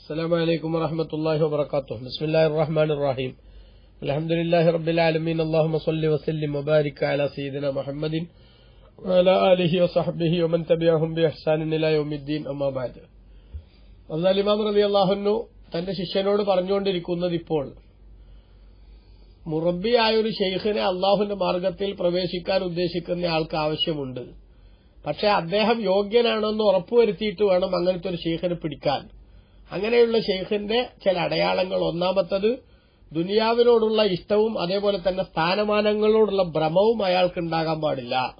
السلام عليكم ورحمة الله وبركاته بسم الله الرحمن الرحيم الحمد لله رب العالمين اللهم صل وسلم وبارك على سيدنا محمد وعلى آله وصحبه ومن تبعهم بإحسان إلى يوم الدين أما بعد എന്നാൽ ഇമാം റബി അള്ളാഹുനു തന്റെ ശിഷ്യനോട് പറഞ്ഞുകൊണ്ടിരിക്കുന്നത് ഇപ്പോൾ മുറബിയായ ഒരു ഷെയ്ഖിനെ അള്ളാഹുവിന്റെ മാർഗത്തിൽ പ്രവേശിക്കാൻ ഉദ്ദേശിക്കുന്ന ആൾക്ക് ആവശ്യമുണ്ട് പക്ഷെ അദ്ദേഹം യോഗ്യനാണെന്ന് ഉറപ്പുവരുത്തിയിട്ട് വേണം അങ്ങനത്തെ ഒരു ഷെയ്ഖിനെ പിടിക്കാൻ അങ്ങനെയുള്ള ഷെയ്ഖിന്റെ ചില അടയാളങ്ങൾ. ഒന്നാമത്തത് ദുനിയാവിനോടുള്ള ഇഷ്ടവും അതേപോലെ തന്നെ സ്ഥാനമാനങ്ങളോടുള്ള ഭ്രമവും അയാൾക്ക് ഉണ്ടാകാൻ പാടില്ല.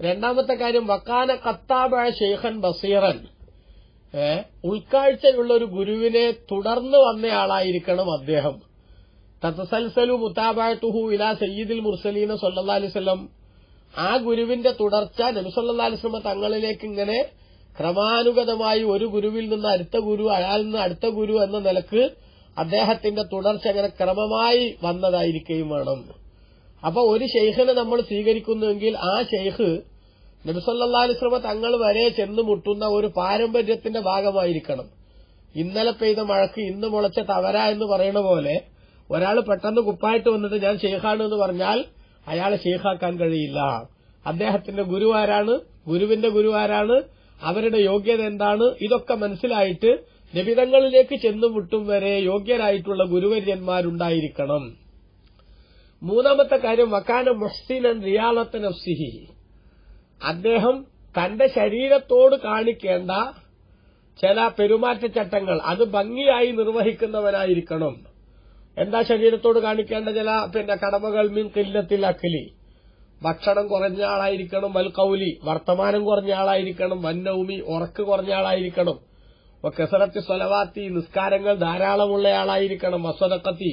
രണ്ടാമത്തെ കാര്യം വക്കാന കത്താബ ഷെയ്ഖൻ ബസീറൻ ഉൾക്കാഴ്ചയുള്ള ഒരു ഗുരുവിനെ തുടർന്ന് വന്നയാളായിരിക്കണം അദ്ദേഹം. തത്തസൽസലു മുത്താബായത്തുഹു ഇലാ സയ്യിദുൽ മുർസലീന സല്ലാ അലിസ്ലം ആ ഗുരുവിന്റെ തുടർച്ച നബിസല്ലാ അലിസ്ലമ തങ്ങളിലേക്ക് ഇങ്ങനെ ക്രമാനുഗതമായി ഒരു ഗുരുവിൽ നിന്ന് അടുത്ത ഗുരു അയാളിൽ നിന്ന് അടുത്ത ഗുരു എന്ന നിലയ്ക്ക് അദ്ദേഹത്തിന്റെ തുടർച്ച അങ്ങനെ ക്രമമായി വന്നതായിരിക്കുകയും വേണം. അപ്പൊ ഒരു ഷെയ്ഖിനെ നമ്മൾ സ്വീകരിക്കുന്നുവെങ്കിൽ ആ ഷെയ്ഖ് നബിസല്ലാസ്ലമ തങ്ങൾ വരെ ചെന്ന് മുട്ടുന്ന ഒരു പാരമ്പര്യത്തിന്റെ ഭാഗമായിരിക്കണം. ഇന്നലെ പെയ്ത മഴക്ക് ഇന്ന് മുളച്ച തവര എന്ന് പറയുന്ന പോലെ ഒരാൾ പെട്ടെന്ന് കുപ്പായിട്ട് വന്നിട്ട് ഞാൻ ഷെയ്ഖാണ് എന്ന് പറഞ്ഞാൽ അയാളെ ഷെയ്ഖാക്കാൻ കഴിയില്ല. അദ്ദേഹത്തിന്റെ ഗുരു ആരാണ്? ഗുരുവിന്റെ ഗുരു ആരാണ്? അവരുടെ യോഗ്യത എന്താണ്? ഇതൊക്കെ മനസ്സിലായിട്ട് നിബിതങ്ങളിലേക്ക് ചെന്നു മുട്ടും വരെ യോഗ്യരായിട്ടുള്ള ഗുരുവര്യന്മാരുണ്ടായിരിക്കണം. മൂന്നാമത്തെ കാര്യം വക്കാന മുഹ്സിനൻ റിയാലത്ത് നഫ്സിഹി. അദ്ദേഹം തന്റെ ശരീരത്തോട് കാണിക്കേണ്ട ചില പെരുമാറ്റച്ചട്ടങ്ങൾ അത് ഭംഗിയായി നിർവഹിക്കുന്നവനായിരിക്കണം. എന്താ ശരീരത്തോട് കാണിക്കേണ്ട ചില പിന്നെ കടമകൾ മീൻ കില്ലത്തിൽ അഖിലി. ഭക്ഷണം കുറഞ്ഞ ആളായിരിക്കണം വൽക്കൌലി വർത്തമാനം കുറഞ്ഞ ആളായിരിക്കണം വന്നൗമി ഉറക്ക് കുറഞ്ഞ ആളായിരിക്കണം. കെസറത്തി സ്വലവാത്തി നിസ്കാരങ്ങൾ ധാരാളമുള്ള ആളായിരിക്കണം വസ്വതക്കത്തി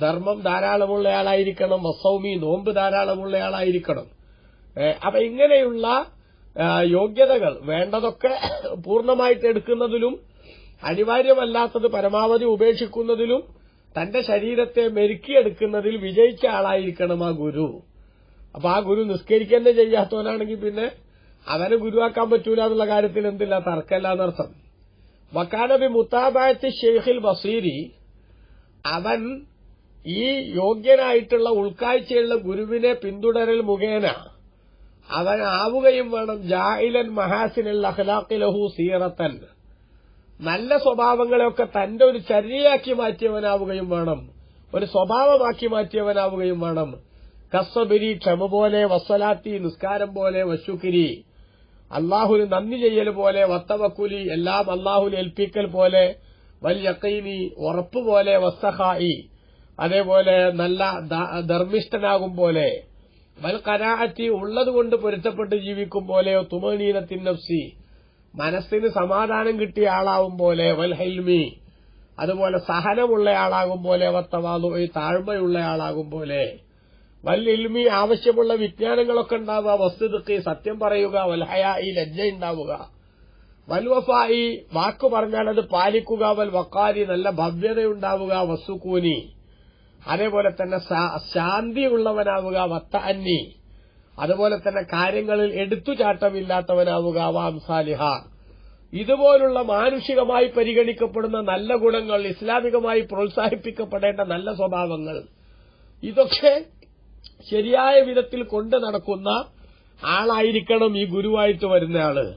ധർമ്മം ധാരാളമുള്ള ആളായിരിക്കണം വസൗമി നോമ്പ് ധാരാളമുള്ള ആളായിരിക്കണം. അപ്പൊ ഇങ്ങനെയുള്ള യോഗ്യതകൾ വേണ്ടതൊക്കെ പൂർണമായിട്ട് എടുക്കുന്നതിലും അനിവാര്യമല്ലാത്തത് പരമാവധി ഉപേക്ഷിക്കുന്നതിലും തന്റെ ശരീരത്തെ മെരുക്കിയെടുക്കുന്നതിൽ വിജയിച്ച ആളായിരിക്കണം ആ ഗുരു. അപ്പൊ ആ ഗുരു നിസ്കരിക്കന്നെ ചെയ്യാത്തവനാണെങ്കിൽ പിന്നെ അവനെ ഗുരുവാക്കാൻ പറ്റൂല എന്നുള്ള കാര്യത്തിൽ എന്തില്ല? തർക്കമല്ല എന്നർത്ഥം. വക്കാനബി മുത്താബായത്ത് ഷെയ്ഖിൽ ബസീരി അവൻ ഈ യോഗ്യനായിട്ടുള്ള ഉൾക്കാഴ്ചയുള്ള ഗുരുവിനെ പിന്തുടരൽ മുഖേന അവൻ ആവുകയും വേണം ജാഹിലൻ മഹാസിനൽ അഖ്ലാഖിലഹു സീറത്തൻ. നല്ല സ്വഭാവങ്ങളെയൊക്കെ തന്റെ ഒരു ചര്യയാക്കി മാറ്റിയവനാവുകയും വേണം. ഒരു സ്വഭാവമാക്കി മാറ്റിയവനാവുകയും വേണം. കസ്വബിരി ക്ഷമ പോലെ വസ്വലാത്തി നിസ്കാരം പോലെ വശുക്കിരി. അള്ളാഹുന് നന്ദി ചെയ്യൽ പോലെ വത്തവക്കുലി എല്ലാം അള്ളാഹുന് ഏൽപ്പിക്കൽ പോലെ വല്യക്കൈനി ഉറപ്പ് പോലെ വസ്സഹായി. അതേപോലെ നല്ല ധർമ്മിഷ്ഠനാകും പോലെ. വൽ കരാഅറ്റി ഉള്ളതുകൊണ്ട് പൊരുത്തപ്പെട്ട് ജീവിക്കും പോലെ തുമനീനത്തിൻ നഫ്സി മനസ്സിന് സമാധാനം കിട്ടിയ ആളാവും പോലെ വൽ ഹെൽമി. അതുപോലെ സഹനമുള്ള ആളാകും പോലെ വത്തവാലു താഴ്മയുള്ള ആളാകും പോലെ. വൽ ഇൽമി ആവശ്യമുള്ള വിജ്ഞാനങ്ങളൊക്കെ ഉണ്ടാവുക വസ്തുതക്ക് സത്യം പറയുക വൽഹയായി ലജ്ജ ഉണ്ടാവുക. വൽവഫായി വാക്കു പറഞ്ഞാൽ അത് പാലിക്കുക വൽ വക്കാരി നല്ല ഭവ്യതയുണ്ടാവുക വസ്തുക്കൂനി അതേപോലെ തന്നെ ശാന്തിയുള്ളവനാവുക വത്ത അന്നി അതുപോലെ തന്നെ കാര്യങ്ങളിൽ എടുത്തുചാട്ടമില്ലാത്തവനാവുക വാംസാലിഹ ഇതുപോലുള്ള മാനുഷികമായി പരിഗണിക്കപ്പെടുന്ന നല്ല ഗുണങ്ങൾ ഇസ്ലാമികമായി പ്രോത്സാഹിപ്പിക്കപ്പെടേണ്ട നല്ല സ്വഭാവങ്ങൾ ഇതൊക്കെ ശരിയായ വിധത്തിൽ കൊണ്ടു നടക്കുന്ന ആളായിരിക്കണം ഈ ഗുരുവായിട്ട് വരുന്നയാൾ.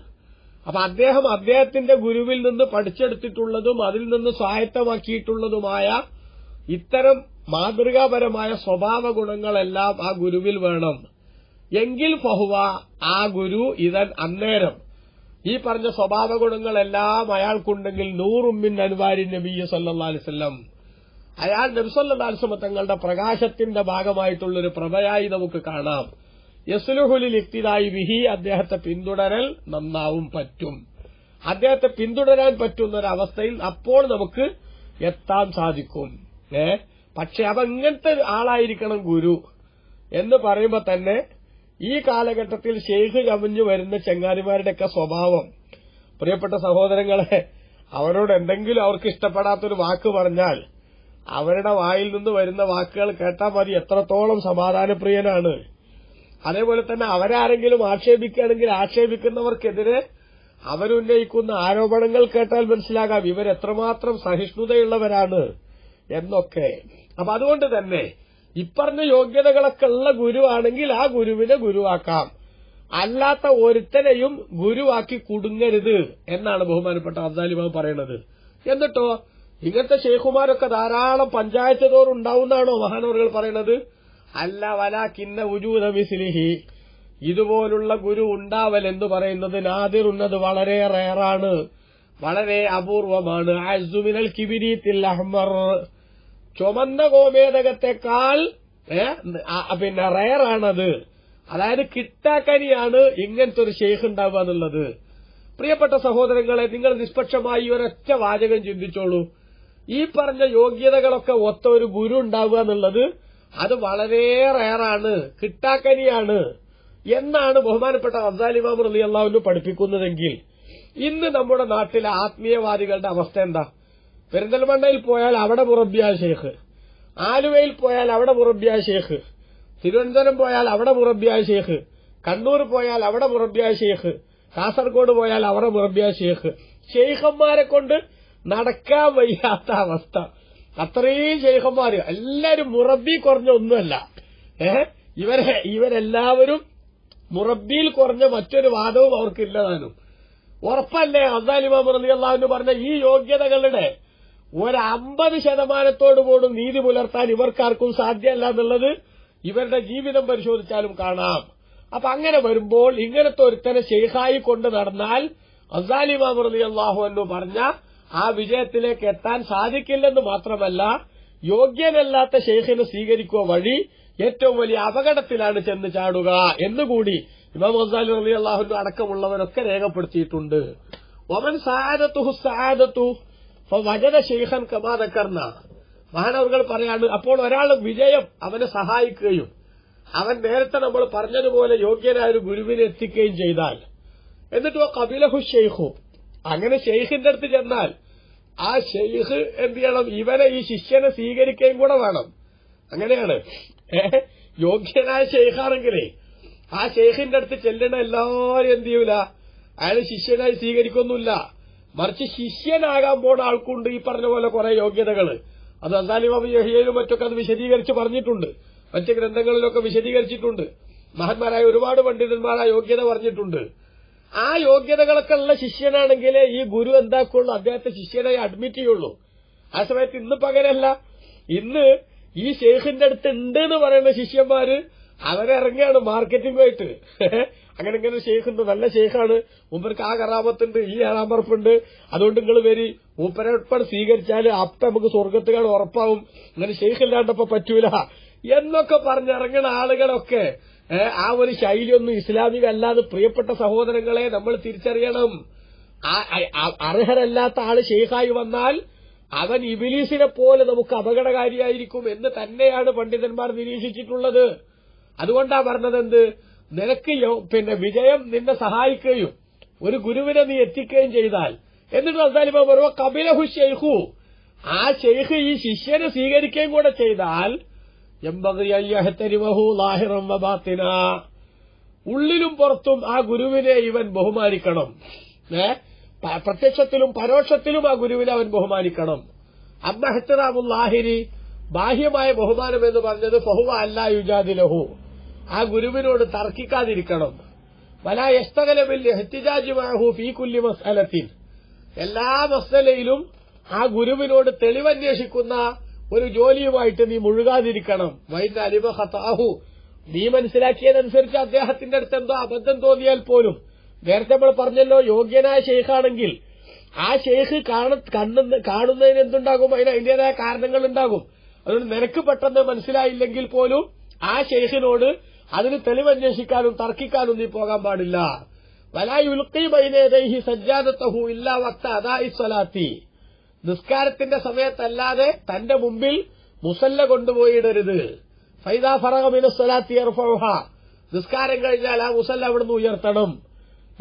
അപ്പൊ അദ്ദേഹം അദ്ദേഹത്തിന്റെ ഗുരുവിൽ നിന്ന് പഠിച്ചെടുത്തിട്ടുള്ളതും അതിൽ നിന്ന് സ്വായത്തമാക്കിയിട്ടുള്ളതുമായ ഇത്തരം മാതൃകാപരമായ സ്വഭാവ ഗുണങ്ങളെല്ലാം ആ ഗുരുവിൽ വേണം. എങ്കിൽ ഫഹുവ ആ ഗുരു ഇതൻ അന്നേരം. ഈ പറഞ്ഞ സ്വഭാവ ഗുണങ്ങളെല്ലാം അയാൾക്കുണ്ടെങ്കിൽ നൂറുമ്മിൻ അനുവാരി നബി സല്ലാ അലിസ്ലം അയാൾ നബ്സല്ലാസ്മ തങ്ങളുടെ പ്രകാശത്തിന്റെ ഭാഗമായിട്ടുള്ളൊരു പ്രഭയായി നമുക്ക് കാണാം. യസ്ലുഹുലിൽ ഇക്തിതായി വിഹി അദ്ദേഹത്തെ പിന്തുടരൽ നന്നാവും പറ്റും. അദ്ദേഹത്തെ പിന്തുടരാൻ പറ്റുന്ന ഒരവസ്ഥയിൽ അപ്പോൾ നമുക്ക് എത്താൻ സാധിക്കും. ഏ? പക്ഷെ അവ ഇങ്ങനത്തെ ആളായിരിക്കണം ഗുരു എന്ന് പറയുമ്പോ തന്നെ ഈ കാലഘട്ടത്തിൽ ഷെയ്ഖ് കവിഞ്ഞു വരുന്ന ചെങ്ങാതിമാരുടെയൊക്കെ സ്വഭാവം. പ്രിയപ്പെട്ട സഹോദരങ്ങളെ അവരോട് എന്തെങ്കിലും അവർക്ക് ഇഷ്ടപ്പെടാത്തൊരു വാക്ക് പറഞ്ഞാൽ അവരുടെ വായിൽ നിന്ന് വരുന്ന വാക്കുകൾ കേട്ടാൽ മതി. എത്രത്തോളം സമാധാനപ്രിയനാണ്. അതേപോലെ തന്നെ അവരാരെങ്കിലും ആക്ഷേപിക്കുകയാണെങ്കിൽ ആക്ഷേപിക്കുന്നവർക്കെതിരെ അവരുന്നയിക്കുന്ന ആരോപണങ്ങൾ കേട്ടാൽ മനസ്സിലാകാം. ഇവരെത്രമാത്രം സഹിഷ്ണുതയുള്ളവരാണ് എന്നൊക്കെ. അപ്പൊ അതുകൊണ്ട് തന്നെ ഇപ്പറഞ്ഞ യോഗ്യതകളൊക്കെ ഉള്ള ഗുരുവാണെങ്കിൽ ആ ഗുരുവിനെ ഗുരുവാക്കാം. അല്ലാത്ത ഒരുത്തനെയും ഗുരുവാക്കി കുടുങ്ങരുത് എന്നാണ് ബഹുമാനപ്പെട്ട അബ്ദാലിമാവ് പറയുന്നത് എന്നിട്ടോ ഇങ്ങനത്തെ ഷെയ്ഖുമാരൊക്കെ ധാരാളം പഞ്ചായത്ത് തോറും ഉണ്ടാവുന്നതാണോ മഹാനവറുകൾ പറയുന്നത്? അല്ല വല കിന്ന ഉജൂത മിസ്ലിഹി. ഇതുപോലുള്ള ഗുരു ഉണ്ടാവൽ എന്ന് പറയുന്നത് നാദിറുന്നത് വളരെ റയറാണ്. വളരെ അപൂർവമാണ്. അസുമിനൽ കിബിരീത്തിൽ അഹ്മർ. ചുമന്ന ഗോമേതകത്തെക്കാൾ പിന്നെ റയറാണത്. അതായത് കിട്ടാക്കനിയാണ് ഇങ്ങനത്തെ ഒരു ഷെയ്ഖ് ഉണ്ടാവുക എന്നുള്ളത്. പ്രിയപ്പെട്ട സഹോദരങ്ങളെ നിങ്ങൾ നിഷ്പക്ഷമായി ഒരൊറ്റ വാചകം ചിന്തിച്ചോളൂ. ഈ പറഞ്ഞ യോഗ്യതകളൊക്കെ ഒത്ത ഒരു ഗുരു ഉണ്ടാവുക എന്നുള്ളത് അത് വളരെ റയറാണ് കിട്ടാക്കനിയാണ് എന്നാണ് ബഹുമാനപ്പെട്ട അബ്ദാലിമാം റലി അള്ളാഹുവിന് പഠിപ്പിക്കുന്നതെങ്കിൽ ഇന്ന് നമ്മുടെ നാട്ടിലെ ആത്മീയവാദികളുടെ അവസ്ഥ എന്താ? പെരിന്തൽമണ്ണയിൽ പോയാൽ അവിടെ മുറബിയ ഷേഖ് ആലുവയിൽ പോയാൽ അവിടെ മുറബിയ ഷേഖ് തിരുവനന്തപുരം പോയാൽ അവിടെ മുറബിയ ഷേഖ് കണ്ണൂർ പോയാൽ അവിടെ മുറബിയ ഷേഖ് കാസർഗോഡ് പോയാൽ അവിടെ മുറബിയ ഷേഖ് ഷെയ്ഖന്മാരെ കൊണ്ട് നടക്കാൻ വയ്യാത്ത അവസ്ഥ. അത്രയും ഷെയ്ഖന്മാര് എല്ലാരും മുറബി കുറഞ്ഞ ഒന്നുമല്ല. ഏ? ഇവരെ ഇവരെല്ലാവരും മുറബിയിൽ കുറഞ്ഞ മറ്റൊരു വാദവും അവർക്കില്ലതാനും. ഉറപ്പല്ലേ? അസാലിമാം റളിയല്ലാഹു പറഞ്ഞ ഈ യോഗ്യതകളുടെ ഒരു അമ്പത് ശതമാനത്തോട് പോലും നീതി പുലർത്താൻ ഇവർക്കാർക്കും സാധ്യമല്ല എന്നുള്ളത് ഇവരുടെ ജീവിതം പരിശോധിച്ചാലും കാണാം. അപ്പൊ അങ്ങനെ വരുമ്പോൾ ഇങ്ങനത്തെ ഒരുത്തനെ ഷെയ്ഖായി കൊണ്ട് നടന്നാൽ അസാലിമാ മുറബി അള്ളാഹു എന്ന് പറഞ്ഞ ആ വിജയത്തിലേക്ക് എത്താൻ സാധിക്കില്ലെന്ന് മാത്രമല്ല യോഗ്യനല്ലാത്ത ഷെയ്ഖിനെ സ്വീകരിക്കുക വഴി ഏറ്റവും വലിയ അപകടത്തിലാണ് ചെന്ന് ചാടുക എന്നുകൂടി ഇമാം ഗസാലി അലി അടക്കമുള്ളവരൊക്കെ രേഖപ്പെടുത്തിയിട്ടുണ്ട്. ഒമൻ സാദത്തു സാദത്തു വജന ഷെയ്ഖൻ കമാതക്കർന്ന മഹാനവറുകൾ പറയാണ് അപ്പോൾ ഒരാൾ വിജയം അവനെ സഹായിക്കുകയും അവൻ നേരത്തെ നമ്മൾ പറഞ്ഞതുപോലെ യോഗ്യനായ ഒരു ഗുരുവിനെ എത്തിക്കുകയും ചെയ്താൽ. എന്നിട്ടോ കപിലഹു ഷെയ്ഖു അങ്ങനെ ഷെയ്ഖിന്റെ അടുത്ത് ചെന്നാൽ ആ ഷെയ്ഖ് എന്ത് ചെയ്യണം? ഇവനെ ഈ ശിഷ്യനെ സ്വീകരിക്കുകയും കൂടെ വേണം. അങ്ങനെയാണ്? യോഗ്യനായ ഷെയ്ഖാണെങ്കിലേ ആ ഷെയ്ഖിന്റെ അടുത്ത് ചെല്ലണ എല്ലാവരും എന്ത് ചെയ്യൂല? അയാൾ ശിഷ്യനായി സ്വീകരിക്കൊന്നുമില്ല. മറിച്ച് ശിഷ്യനാകാൻ പോണ ആൾക്കുണ്ട് ഈ പറഞ്ഞ പോലെ കുറെ യോഗ്യതകൾ. അത് അസാലിമാബ് യഹിയയിലും മറ്റൊക്കെ അത് വിശദീകരിച്ച് പറഞ്ഞിട്ടുണ്ട്. മറ്റ് ഗ്രന്ഥങ്ങളിലൊക്കെ വിശദീകരിച്ചിട്ടുണ്ട്. മഹാന്മാരായ ഒരുപാട് പണ്ഡിതന്മാർ ആ യോഗ്യത പറഞ്ഞിട്ടുണ്ട്. ആ യോഗ്യതകളൊക്കെ ഉള്ള ശിഷ്യനാണെങ്കിൽ ഈ ഗുരു എന്താക്കുള്ളൂ? അദ്ദേഹത്തെ ശിഷ്യനായി അഡ്മിറ്റ് ചെയ്യുള്ളൂ. ആ സമയത്ത് ഇന്ന് പകരല്ല ഇന്ന് ഈ ഷെയ്ഖിന്റെ അടുത്ത് ഉണ്ട് എന്ന് പറയുന്ന ശിഷ്യന്മാര് അവരിറങ്ങിയാണ് മാർക്കറ്റിംഗുമായിട്ട് അങ്ങനെ ഇങ്ങനെ ഒരു ഷെയ്ഖ് ഉണ്ട്. നല്ല ഷെയ്ഖാണ് മൂപ്പർക്ക് ആ കറാമത്തുണ്ട് ഈ അറാമറപ്പുണ്ട് അതുകൊണ്ട് നിങ്ങൾ വരി മൂപ്പരപ്പൻ സ്വീകരിച്ചാൽ അപ്പ നമുക്ക് സ്വർഗത്തുകാണ് ഉറപ്പാവും. അങ്ങനെ ഷെയ്ഖ് ഇല്ലാണ്ടപ്പോ പറ്റൂല. എന്നൊക്കെ പറഞ്ഞിറങ്ങുന്ന ആളുകളൊക്കെ ആ ഒരു ശൈലിയൊന്നും ഇസ്ലാമിക അല്ലാതെ പ്രിയപ്പെട്ട സഹോദരങ്ങളെ നമ്മൾ തിരിച്ചറിയണം. അർഹരല്ലാത്ത ആൾ ഷെയ്ഖായി വന്നാൽ അവൻ ഇബിലീസിനെ പോലെ നമുക്ക് അപകടകാരിയായിരിക്കും എന്ന് തന്നെയാണ് പണ്ഡിതന്മാർ നിരീക്ഷിച്ചിട്ടുള്ളത്. അതുകൊണ്ടാ പറഞ്ഞത് എന്ത് നിനക്ക് പിന്നെ വിജയം നിന്നെ സഹായിക്കുകയും ഒരു ഗുരുവിനെ നീ എത്തിക്കുകയും ചെയ്താൽ. എന്നിട്ട് അസാലിബ പറയുക കപിലഹു ഷെയ്ഖു ആ ഷെയ്ഖ് ഈ ശിഷ്യനെ സ്വീകരിക്കുകയും കൂടെ ചെയ്താൽ ലാഹിറം ഉള്ളിലും പുറത്തും ആ ഗുരുവിനെ ഇവൻ ബഹുമാനിക്കണം. പ്രത്യക്ഷത്തിലും പരോക്ഷത്തിലും ആ ഗുരുവിനെ അവൻ ബഹുമാനിക്കണം. അമ്മഹത്തറാമുല്ലാഹിരി ബാഹ്യമായ ബഹുമാനം എന്ന് പറഞ്ഞത് ഫഹുവ അല്ലാ യുജാദിലഹു. ആ ഗുരുവിനോട് തർക്കിക്കാതിരിക്കണം. വലാ യസ്തകലമിൽ എഹ്തിജാജുമാഹു ഫീ കുല്ലി മസലത്തിൽ എല്ലാ മസലയിലും ആ ഗുരുവിനോട് തെളിവന്വേഷിക്കുന്ന ഒരു ജോലിയുമായിട്ട് നീ മുഴുകാതിരിക്കണം. വൈദ്യ അലിബ ഹത്താഹു നീ മനസ്സിലാക്കിയതനുസരിച്ച് അദ്ദേഹത്തിന്റെ അടുത്ത് എന്തോ അബദ്ധം തോന്നിയാൽ പോലും. നേരത്തെ നമ്മൾ പറഞ്ഞല്ലോ യോഗ്യനായ ഷെയ്ഖാണെങ്കിൽ ആ ഷെയ്ഖ് കാണ കാണുന്നതിന് എന്തുണ്ടാകും? അതിന് അതിന്റേതായ കാരണങ്ങൾ ഉണ്ടാകും. അതുകൊണ്ട് നിനക്ക് പെട്ടെന്ന് മനസ്സിലായില്ലെങ്കിൽ പോലും ആ ഷെയ്ഖിനോട് അതിന് തെളിവന്വേഷിക്കാനും തർക്കിക്കാനും നീ പോകാൻ പാടില്ല. വലായുൽക്കി ബൈനേദൈഹി സജ്ജാദത്തഹു ഇല്ലാ വക്ത അതായി സ്വലാത്തി. നിസ്കാരത്തിന്റെ സമയത്തല്ലാതെ തന്റെ മുമ്പിൽ മുസല്ല കൊണ്ടുപോയിടരുത്. ഫൈദാ ഫറഹമിന നിസ്കാരം കഴിഞ്ഞാൽ ആ മുസല്ല അവിടുന്ന് ഉയർത്തണം.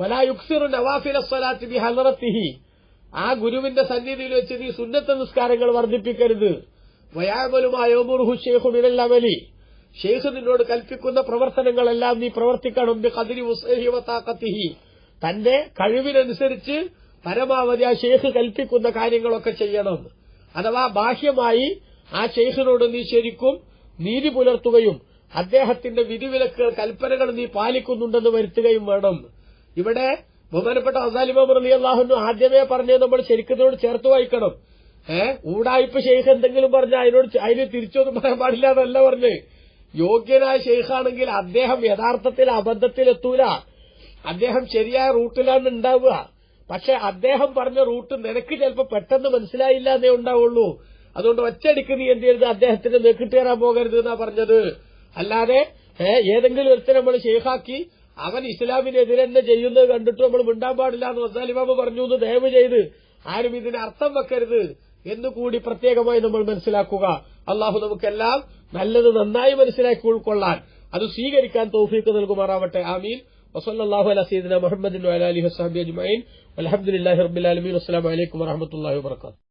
വലായുക്സിറു നവാഫില സ്വലാത്തി ബി ഹലറത്തിഹി ആ ഗുരുവിന്റെ സന്നിധിയിൽ വെച്ച് നീ സുന്നത്ത നിസ്കാരങ്ങൾ വർദ്ധിപ്പിക്കരുത്. വയാമലുമായോമുറുഹു ഷെയ്ഖു മിനല്ലവലി ഷെയ്ഖ് നിന്നോട് കൽപ്പിക്കുന്ന പ്രവർത്തനങ്ങളെല്ലാം നീ പ്രവർത്തിക്കണം. ബി വ താഖത്തിഹി. തന്റെ കഴിവിനനുസരിച്ച് പരമാവധി ആ ഷെയ്ഖ് കൽപ്പിക്കുന്ന കാര്യങ്ങളൊക്കെ ചെയ്യണം. അഥവാ ബാഹ്യമായി ആ ഷെയ്ഖിനോട് നീ ശരിക്കും നീതി പുലർത്തുകയും അദ്ദേഹത്തിന്റെ വിധിവിലക്ക് കൽപ്പനകൾ നീ പാലിക്കുന്നുണ്ടെന്ന് വരുത്തുകയും വേണം. ഇവിടെ ബഹുമാനപ്പെട്ട അസാലിമാം റലി അള്ളാഹുന്നു ആദ്യമേ പറഞ്ഞത് നമ്മൾ ശരിക്കുന്നതിനോട് ചേർത്ത് വായിക്കണം. ഏ? ഊടായ്പ ഷെയ്ഖ് എന്തെങ്കിലും പറഞ്ഞാൽ അതിനോട് അതിന് തിരിച്ചൊന്നും പറയാൻ പാടില്ല എന്നല്ല പറഞ്ഞ്. യോഗ്യനായ ഷെയ്ഖാണെങ്കിൽ അദ്ദേഹം യഥാർത്ഥത്തിൽ അബദ്ധത്തിലെത്തൂല. അദ്ദേഹം ശരിയായ റൂട്ടിലാണ് ഉണ്ടാവുക. പക്ഷെ അദ്ദേഹം പറഞ്ഞ റൂട്ട് നിനക്ക് ചിലപ്പോൾ പെട്ടെന്ന് മനസ്സിലായില്ല എന്നേ ഉണ്ടാവുള്ളൂ. അതുകൊണ്ട് ഒറ്റയടിക്ക് നീ എന്ത് ചെയ്യരുത്? അദ്ദേഹത്തിന് നെക്കിട്ട് കയറാൻ പോകരുത് എന്നാ പറഞ്ഞത്. അല്ലാതെ ഏതെങ്കിലും ഒരുത്തരം നമ്മൾ ഷെയ്ഖാക്കി അവൻ ഇസ്ലാമിനെതിരെ തന്നെ ചെയ്യുന്നത് കണ്ടിട്ട് നമ്മൾ മിണ്ടാൻ പാടില്ല എന്ന് വസാലിമാമ പറഞ്ഞു എന്ന് ദയവ് ചെയ്ത് ആരും ഇതിന് അർത്ഥം വെക്കരുത് എന്ന് കൂടി പ്രത്യേകമായി നമ്മൾ മനസ്സിലാക്കുക. അള്ളാഹു നമുക്കെല്ലാം നല്ലത് നന്നായി മനസ്സിലാക്കി ഉൾക്കൊള്ളാൻ. അത് സ്വീകരിക്കാൻ തോഫീക്ക് നൽകുമാറാവട്ടെ. ആമീൻ. وصلى الله على سيدنا محمد وعلى آله وصحبه أجمعين والحمد لله رب العالمين. والسلام عليكم ورحمة الله وبركاته.